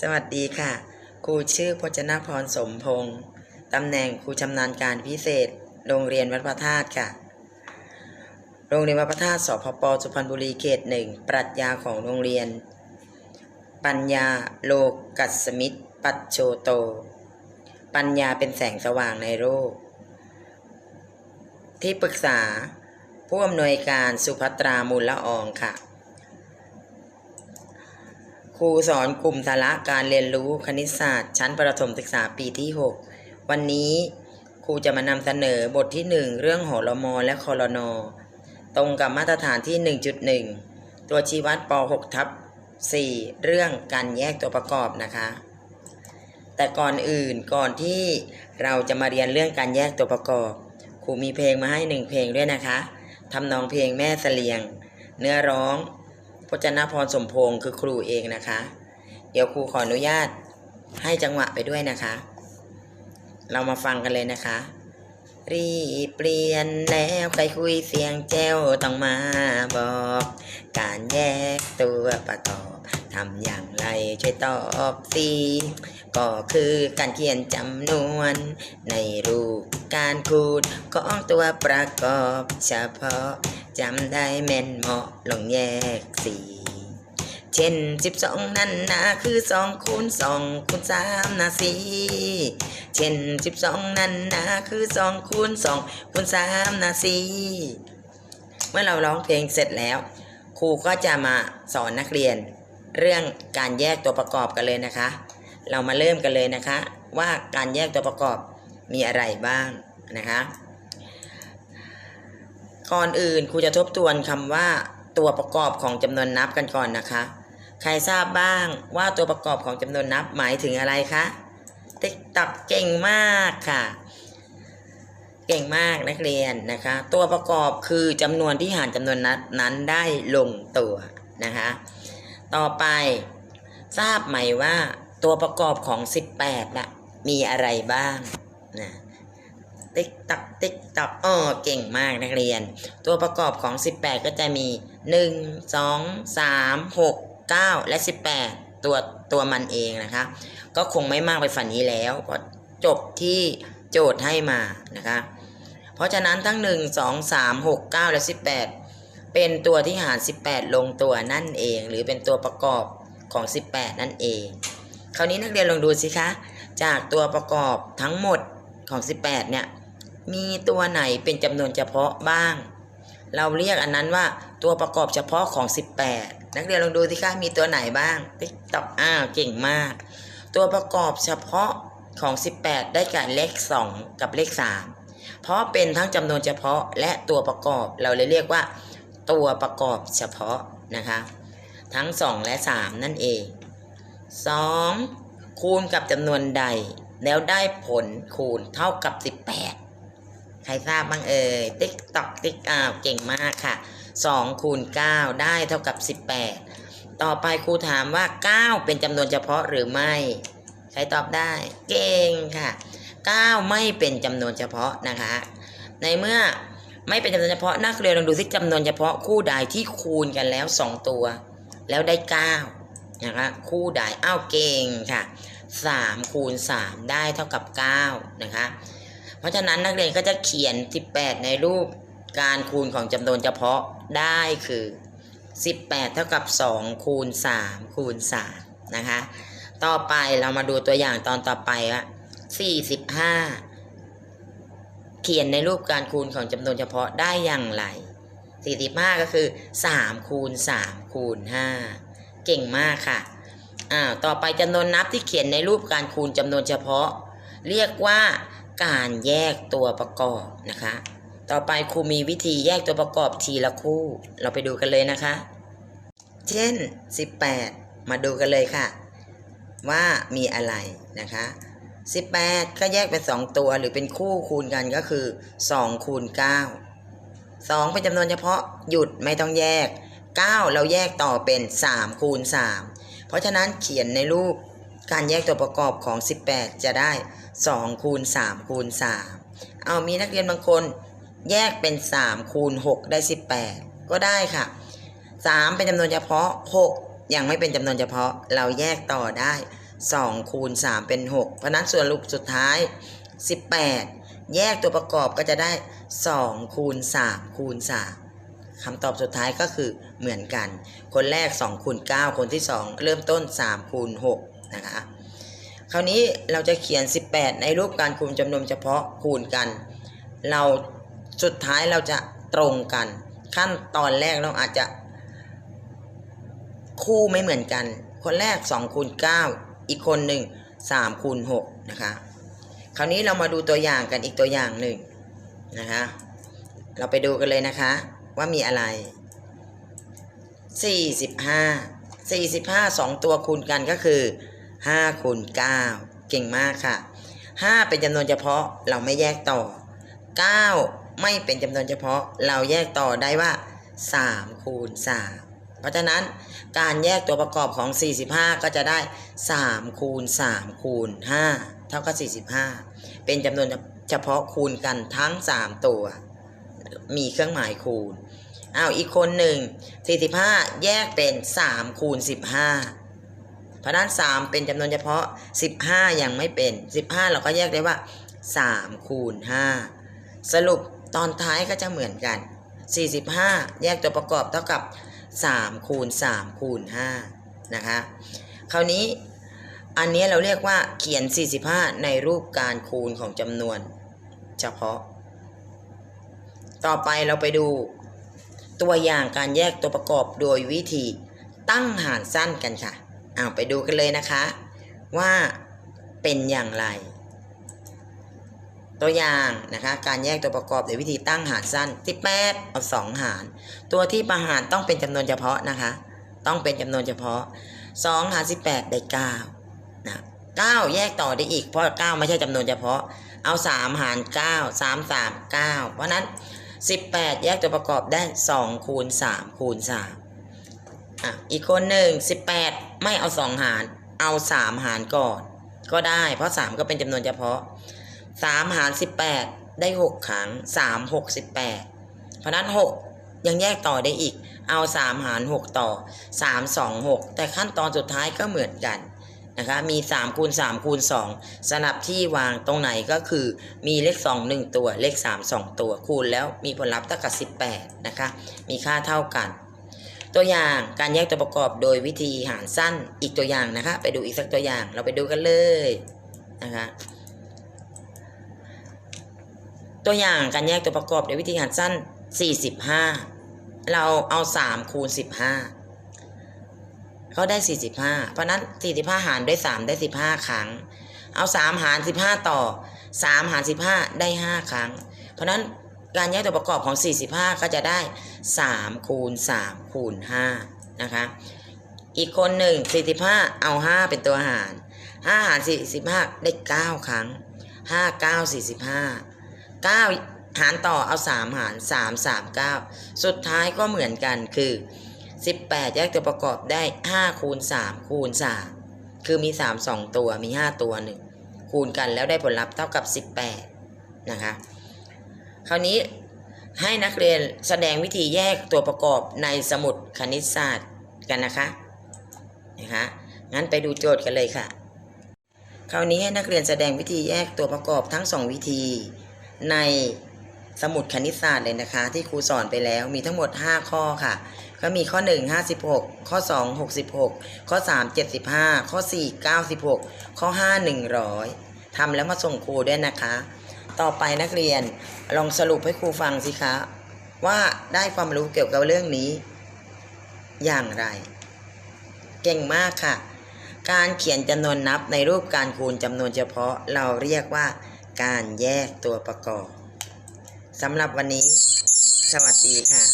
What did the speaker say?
สวัสดีค่ะ ครูชื่อพจนพรสมพงศ์ตำแหน่งครูชำนาญการพิเศษ โรงเรียนวัดพระธาตุค่ะ โรงเรียนวัดพระธาตุสพปสุพรรณบุรีเขตหนึ่งปรัชญาของโรงเรียน ปัญญาโลกัสมิตรปัจโชโต ปัญญาเป็นแสงสว่างในโลก ที่ปรึกษาผู้อำนวยการสุภัตรามูลละอองค่ะ รูสอนกลุ่มสาระการเรียนรู้คณิตศาสตร์ ชั้นประถมศึกษาปีที่ 6 วันนี้ครูจะมานำเสนอบทที่ 1 เรื่องหอรมอและคอรนอตรงกับมาตรฐานที่ 1.1 ตัวชี้วัดป .6 ทับ4เรื่องการแยกตัวประกอบนะคะ แต่ก่อนอื่นก่อนที่เราจะมาเรียนเรื่องการแยกตัวประกอบครูมีเพลงมาให้หนึ่งเพลงด้วยนะคะทำนองเพลงแม่เสลียง เนื้อร้อง จนพรสมพงศ์คือครูเองนะคะ เดี๋ยวครูขออนุญาตให้จังหวะไปด้วยนะคะ เรามาฟังกันเลยนะคะ รีเปลี่ยนแล้วใครคุยเสียงแจ้วต้องมาบอก การแยกตัวประกอบทำอย่างไรช่วยตอบสิก็คือการเขียนจำนวน ในรูปการคูณของตัวประกอบเฉพาะจำได้แม่นเหมาะลองแยกสี เช่น12นั่นนะคือ2คูณ2คูณ3นะสิเช่น12นั่นนะคือ2คูณ2คูณ3นะสิเมื่อเราร้องเพลงเสร็จแล้ว ครูก็จะมาสอนนักเรียน เรื่องการแยกตัวประกอบกันเลยนะคะ เรามาเริ่มกันเลยนะคะ ว่าการแยกตัวประกอบมีอะไรบ้างนะคะ ก่อนอื่นครูจะทบทวนคำว่าตัวประกอบของจำนวนนับกันก่อนนะคะ ใครทราบบ้างว่าตัวประกอบของจำนวนนับหมายถึงอะไรคะติ๊กตักเก่งมากค่ะ เก่งมากนักเรียนนะคะ ตัวประกอบคือจำนวนที่หารจำนวนนัดนั้นได้ลงตัวนะคะ ต่อไปทราบไหมว่าตัวประกอบของ 18น่ะมีอะไรบ้างนะติ๊กตักติ๊กตักอ้อเก่งมากนักเรียน ตัวประกอบของ 18 ก็จะมี 1 2 3 6 9 และ 18 ตัวตัวมันเองนะคะก็คงไม่มากไปฝันนี้แล้วเพราะจบที่โจทย์ให้มานะคะเพราะฉะนั้นทั้ง 1 2 3 6 9 และ 18 เป็นตัวที่หาร 18 ลงตัวนั่นเอง หรือเป็นตัวประกอบของ 18 นั่นเอง คราวนี้นักเรียนลองดูสิคะ จากตัวประกอบทั้งหมดของ 18 เนี่ยมีตัวไหนเป็นจำนวนเฉพาะบ้าง เราเรียกอันนั้นว่าตัวประกอบเฉพาะของ 18 นักเรียนลองดูสิคะมีตัวไหนบ้างติ๊กตอกอ้าวเก่งมาก ตัวประกอบเฉพาะของ 18 ได้แก่เลข 2 กับเลข 3 เพราะเป็นทั้งจำนวนเฉพาะและตัวประกอบเราเลยเรียกว่า ตัวประกอบเฉพาะนะคะ ทั้ง 2 และ 3 นั่นเอง 2. คูณกับจำนวนใด แล้วได้ผลคูณเท่ากับ 18 ใครทราบบ้างเอ่ยติ๊กตอกติ๊กอ้าวเก่งมากค่ะ 2คูณ9ได้เท่ากับ 18 ต่อไปครูถามว่า 9 เป็นจำนวนเฉพาะหรือไม่ ใครตอบได้ เก่งค่ะ 9 ไม่เป็นจำนวนเฉพาะนะคะ ในเมื่อไม่เป็นจำนวนเฉพาะนักเรียนลองดูซิจำนวนเฉพาะคู่ใดที่คูณกันแล้ว 2 ตัว แล้วได้9นะคะคู่ใดอ้าวเก่งค่ะ3คูณ3ได้เท่ากับ9นะคะเพราะฉะนั้นนักเรียนก็จะเขียน 18 ในรูปการคูณของจำนวนเฉพาะ ได้คือ 18 เท่ากับ 2 คูณ 3 คูณ 3 นะคะ ต่อไปเรามาดูตัวอย่างตอนต่อไปว่า45 เขียนในรูปการคูณของจำนวนเฉพาะได้อย่างไร 45 ก็คือ 3 คูณ 3 คูณ 5 เก่งมากค่ะอ้าต่อไปจำนวนนับที่เขียนในรูปการคูณจำนวนเฉพาะ เรียกว่าการแยกตัวประกอบนะคะ ต่อไปครูมีวิธีแยกตัวประกอบทีละคู่ เราไปดูกันเลยนะคะ เช่น 18 มาดูกันเลยค่ะ ว่ามีอะไรนะคะ 18 ก็แยกเป็น2ตัวหรือเป็นคู่คูณกันก็คือ2คูณ9 2 เป็นจำนวนเฉพาะหยุดไม่ต้องแยก 9 เราแยกต่อเป็น3คูณ3เพราะฉะนั้นเขียนในรูปการแยกตัวประกอบของ 18 จะได้2คูณ3คูณ3เอามีนักเรียนบางคน แยกเป็น 3 คูณ 6 ได้ 18 ก็ได้ค่ะ 3 เป็นจำนวนเฉพาะ 6 ยังไม่เป็นจำนวนเฉพาะ เราแยกต่อได้ 2 คูณ 3 เป็น 6 เพราะนั้นส่วนรูปสุดท้าย 18 แยกตัวประกอบก็จะได้ 2 คูณ 3 คูณ 3คำตอบสุดท้ายก็คือเหมือนกัน คนแรก 2 คูณ 9 คนที่ 2 เริ่มต้น 3 คูณ 6 นะคะ คราวนี้เราจะเขียน 18 ในรูปการคูณจำนวนเฉพาะคูณกัน เรา สุดท้ายเราจะตรงกัน ขั้นตอนแรกเราอาจจะคู่ไม่เหมือนกัน คนแรก2คูณ9อีกคนหนึ่ง3คูณ6นะคะ คราวนี้เรามาดูตัวอย่างกันอีกตัวอย่างหนึ่งนะคะ เราไปดูกันเลยนะคะ ว่ามีอะไร 45 45 2 ตัวคูณกันก็คือ5คูณ9เก่งมากค่ะ 5 เป็นจำนวนเฉพาะเราไม่แยกต่อ 9 ไม่เป็นจำนวนเฉพาะ เราแยกต่อได้ว่า 3 คูณ 3 เพราะฉะนั้นการแยกตัวประกอบของ 45 ก็จะได้ 3 คูณ 3 คูณ 5 เท่ากับ 45 เป็นจำนวนเฉพาะคูณกันทั้ง 3 ตัว มีเครื่องหมายคูณเอาอีกคนหนึ่ง 45 แยกเป็น 3 คูณ 15 เพราะฉะนั้น 3 เป็นจำนวนเฉพาะ 15 ยังไม่เป็น 15 เราก็แยกได้ว่า 3 คูณ 5 สรุป ตอนท้ายก็จะเหมือนกัน 45 แยกตัวประกอบเท่ากับ 3 คูณ 3 คูณ 5 นะคะ คราวนี้อันนี้เราเรียกว่าเขียน 45 ในรูปการคูณของจำนวน เฉพาะ ต่อไปเราไปดูตัวอย่างการแยกตัวประกอบโดยวิธีตั้งหารสั้นกันค่ะ เอาไปดูกันเลยนะคะ ว่าเป็นอย่างไร ตัวอย่างนะคะการแยกตัวประกอบโดยวิธีตั้งหารสั้น18เอา2หาร ตัวที่ประหารต้องเป็นจำนวนเฉพาะนะคะ ต้องเป็นจำนวนเฉพาะ 2 หาร 18 ได้9นะ9แยกต่อได้อีกเพราะ 9 ไม่ใช่จำนวนเฉพาะ เอา 3 หาร 9 3 3 9 เพราะนั้น 18 แยกตัวประกอบได้2คูณ3คูณ3อะอีกคนหนึ่ง18 ไม่เอา 2 หาร เอา 3 หารก่อน ก็ได้ เพราะ 3 ก็เป็นจำนวนเฉพาะ 3หาร18ได้6ครั้ง3 6 18เพราะนั้น6ยังแยกต่อได้อีก เอา3หาร6ต่อ3 2 6แต่ขั้นตอนสุดท้ายก็เหมือนกันนะคะมี3คูณ3คูณ2สลับที่วางตรงไหนก็คือมีเลข 2 1 ตัวเลข 3 2 ตัวคูณแล้วมีผลลัพธ์เท่ากับ 18 นะคะ มีค่าเท่ากัน ตัวอย่างการแยกตัวประกอบโดยวิธีหารสั้นอีกตัวอย่างนะคะ ไปดูอีกสักตัวอย่างเราไปดูกันเลยนะคะ ตัวอย่างการแยกตัวประกอบโดยวิธีหารสั้น 45 เราเอา 3 คูณ 15 เขาได้ 45 เพราะนั้น 45 หารด้วย 3 ได้ 15 ครั้ง เอา 3 หาร 15 ต่อ 3 หาร 15 ได้ 5 ครั้ง เพราะนั้นการแยกตัวประกอบของ 45 ก็จะได้ 3 คูณ 3 คูณ 5 นะคะ อีกคนหนึ่ง 45 เอา 5 เป็นตัวหาร 5 หาร 45 ได้ 9 ครั้ง 5 9 45 9 หารต่อเอา 3 หาร 3 3 9 สุดท้ายก็เหมือนกันคือ 18 แยกตัวประกอบได้ 5 คูณ 3 คูณ 3 คือมี 3 2 ตัวมี 5 ตัวหนึ่งคูณกันแล้วได้ผลลัพธ์เท่ากับ 18 นะคะ คราวนี้ให้นักเรียนแสดงวิธีแยกตัวประกอบในสมุดคณิตศาสตร์กันนะคะนะคะ งั้นไปดูโจทย์กันเลยค่ะ คราวนี้ให้นักเรียนแสดงวิธีแยกตัวประกอบทั้ง2วิธี ในสมุดคณิตศาสตร์เลยนะคะ ที่ครูสอนไปแล้วมีทั้งหมด 5 ข้อค่ะ ก็มีข้อ 1 56 ข้อ 2 66 ข้อ 3 75 ข้อ 4 96 ข้อ 5 100ทำแล้วมาส่งครูด้วยนะคะ ต่อไปนักเรียนลองสรุปให้ครูฟังสิคะ ว่าได้ความรู้เกี่ยวกับเรื่องนี้ อย่างไร เก่งมากค่ะ การเขียนจำนวนนับในรูปการคูณจำนวนเฉพาะเราเรียกว่า การแยกตัวประกอบสำหรับวันนี้ สวัสดีค่ะ